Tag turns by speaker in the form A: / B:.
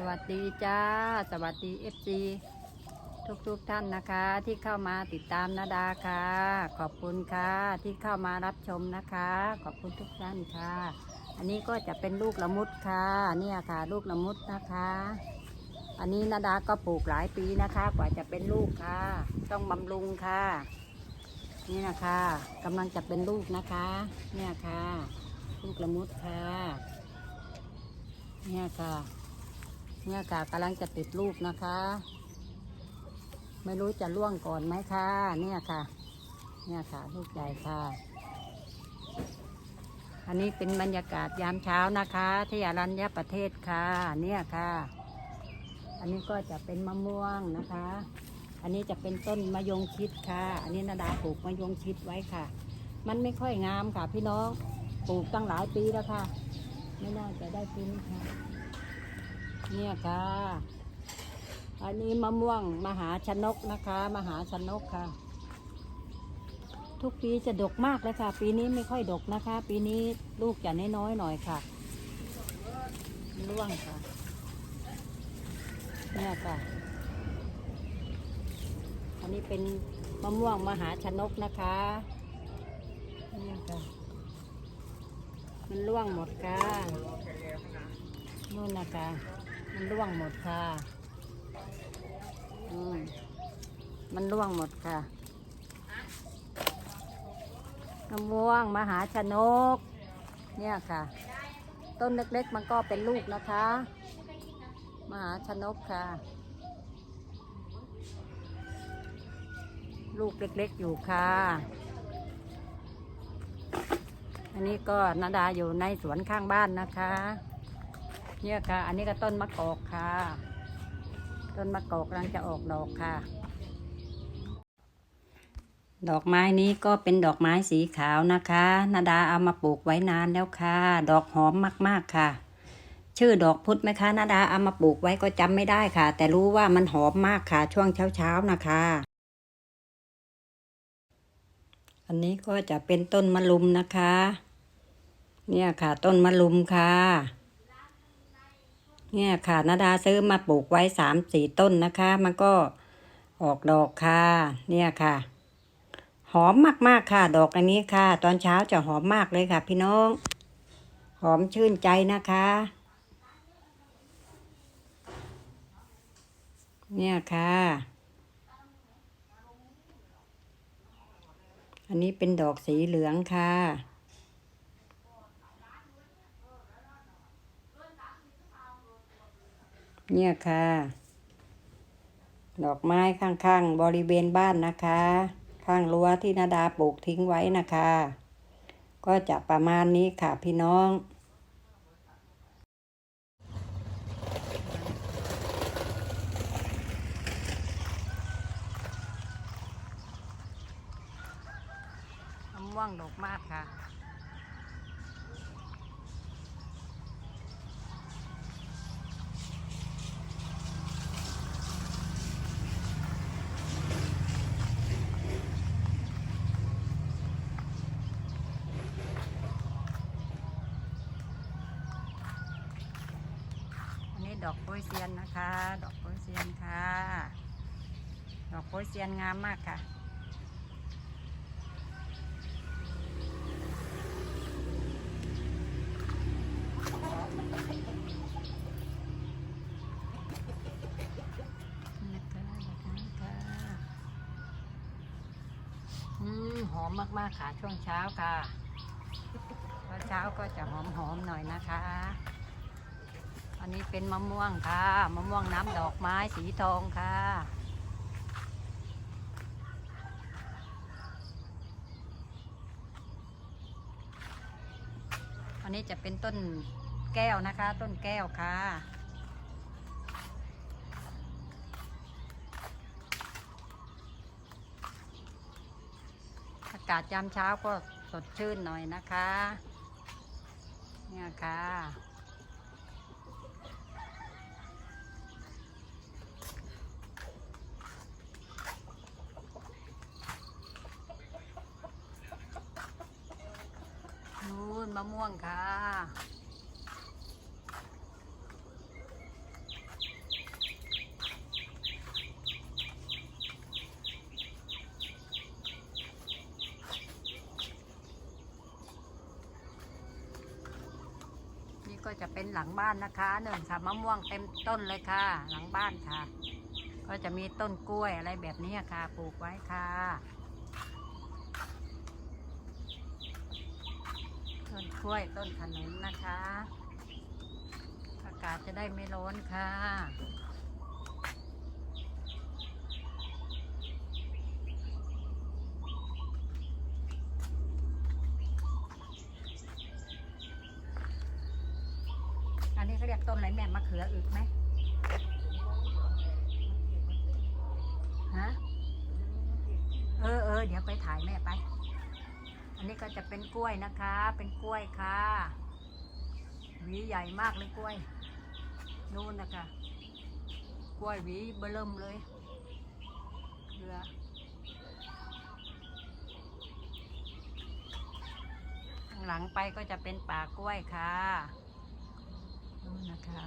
A: สวัสดีจ้า สวัสดีเอฟซีทุกทุกๆท่านนะคะ ที่เข้ามาติดตามนาดาค่ะ ขอบคุณค่ะที่เข้ามารับชมนะคะ ขอบคุณทุกท่านค่ะ อันนี้ก็จะเป็นลูกละมุดค่ะ เนี่ยค่ะลูกละมุดนะคะ อันนี้นาดาก็ปลูกหลายปีนะคะ กว่าจะเป็นลูกค่ะ ต้องบำรุงค่ะ นี่นะคะกำลังจะเป็นลูกนะคะ เนี่ยค่ะ ลูกละมุดค่ะ เนี่ยค่ะ เนี่ยค่ะกำลังจะติดลูกนะคะ ไม่รู้จะล่วงก่อนไหมคะเนี่ยค่ะ เนี่ยค่ะ ลูกใหญ่ค่ะ อันนี้เป็นบรรยากาศยามเช้านะคะ ที่อรัญญประเทศค่ะ เนี่ยค่ะ อันนี้ก็จะเป็นมะม่วงนะคะ อันนี้จะเป็นต้นมะยงชิดค่ะ อันนี้นาดาปลูกมะยงชิดไว้ค่ะ มันไม่ค่อยงามค่ะ พี่น้องปลูกตั้งหลายปีแล้วค่ะ ไม่น่าจะได้กินค่ะ เนี่ยค่ะ อันนี้มะม่วงมหาชนกนะคะ มหาชนกค่ะ ทุกปีจะดกมากเลยค่ะ ปีนี้ไม่ค่อยดกนะคะ ปีนี้ลูกจะน้อยๆหน่อยค่ะร่วงค่ะ เนี่ยค่ะ อันนี้เป็นมะม่วงมหาชนกนะคะเนี่ยค่ะมันร่วงหมดค่ะนู่นนะคะ มันร่วงหมดค่ะอืมมันร่วงหมดค่ะมะม่วงมหาชนก เนี่ยค่ะ ต้นเล็กๆมันก็เป็นลูกนะคะ มหาชนกค่ะ ลูกเล็กๆอยู่ค่ะ อันนี้ก็นาดาอยู่ในสวนข้างบ้านนะคะ เนี่ยค่ะ อันนี้ก็ต้นมะกอกค่ะ ต้นมะกอกกำลังจะออกดอกค่ะ ดอกไม้นี้ก็เป็นดอกไม้สีขาวนะคะ นาดาเอามาปลูกไว้นานแล้วค่ะ ดอกหอมมากๆค่ะ ชื่อดอกพุธไหมคะ นาดาเอามาปลูกไว้ก็จำไม่ได้ค่ะ แต่รู้ว่ามันหอมมากค่ะ ช่วงเช้าๆนะคะ อันนี้ก็จะเป็นต้นมะลุมนะคะ เนี่ยค่ะ ต้นมะลุมค่ะ เนี่ยค่ะนาดาซื้อมาปลูกไว้สามสี่ต้นนะคะ มันก็ออกดอกค่ะ เนี่ยค่ะ หอมมากๆค่ะ ดอกอันนี้ค่ะ ตอนเช้าจะหอมมากเลยค่ะ พี่น้อง หอมชื่นใจนะคะ เนี่ยค่ะ อันนี้เป็นดอกสีเหลืองค่ะ เนี่ยค่ะ ดอกไม้ข้างๆ บริเวณบ้านนะคะ ข้างรั้วที่นาดาปลูกทิ้งไว้นะคะ ก็จะประมาณนี้ค่ะพี่น้องม่วงดอกมากค่ะ ดอกโปยเซียนนะคะ ดอกโปยเซียนค่ะ ดอกโปยเซียนงามมากค่ะนะคะนะคะอืมหอมมากๆค่ะช่วงเช้าค่ะ เช้าก็จะหอมๆหน่อยนะคะ อันนี้เป็นมะม่วงค่ะ มะม่วงน้ำดอกไม้สีทองค่ะ อันนี้จะเป็นต้นแก้วนะคะ ต้นแก้วค่ะอากาศยามเช้าก็สดชื่นหน่อยนะคะ เนี่ยค่ะ มะม่วงค่ะ นี่ก็จะเป็นหลังบ้านนะคะหนึ่งสามมะม่วงเต็มต้นเลยค่ะ หลังบ้านค่ะ ก็จะมีต้นกล้วยอะไรแบบนี้ค่ะ ปลูกไว้ค่ะ ต้นกล้วยต้นขนุนนะคะ อากาศจะได้ไม่ร้อนค่ะอันนี้เขาเรียกต้นอะไรแม่มะเขืออึกไหมฮะ เออเออเดี๋ยวไปถ่ายแม่ไป อันนี้ก็จะเป็นกล้วยนะคะ เป็นกล้วยค่ะหวีใหญ่มากเลยกล้วย นู่นนะคะ กล้วยหวีเบอเริ่มเลยเรือข้างหลังไปก็จะเป็นป่ากล้วยค่ะนู่นนะคะ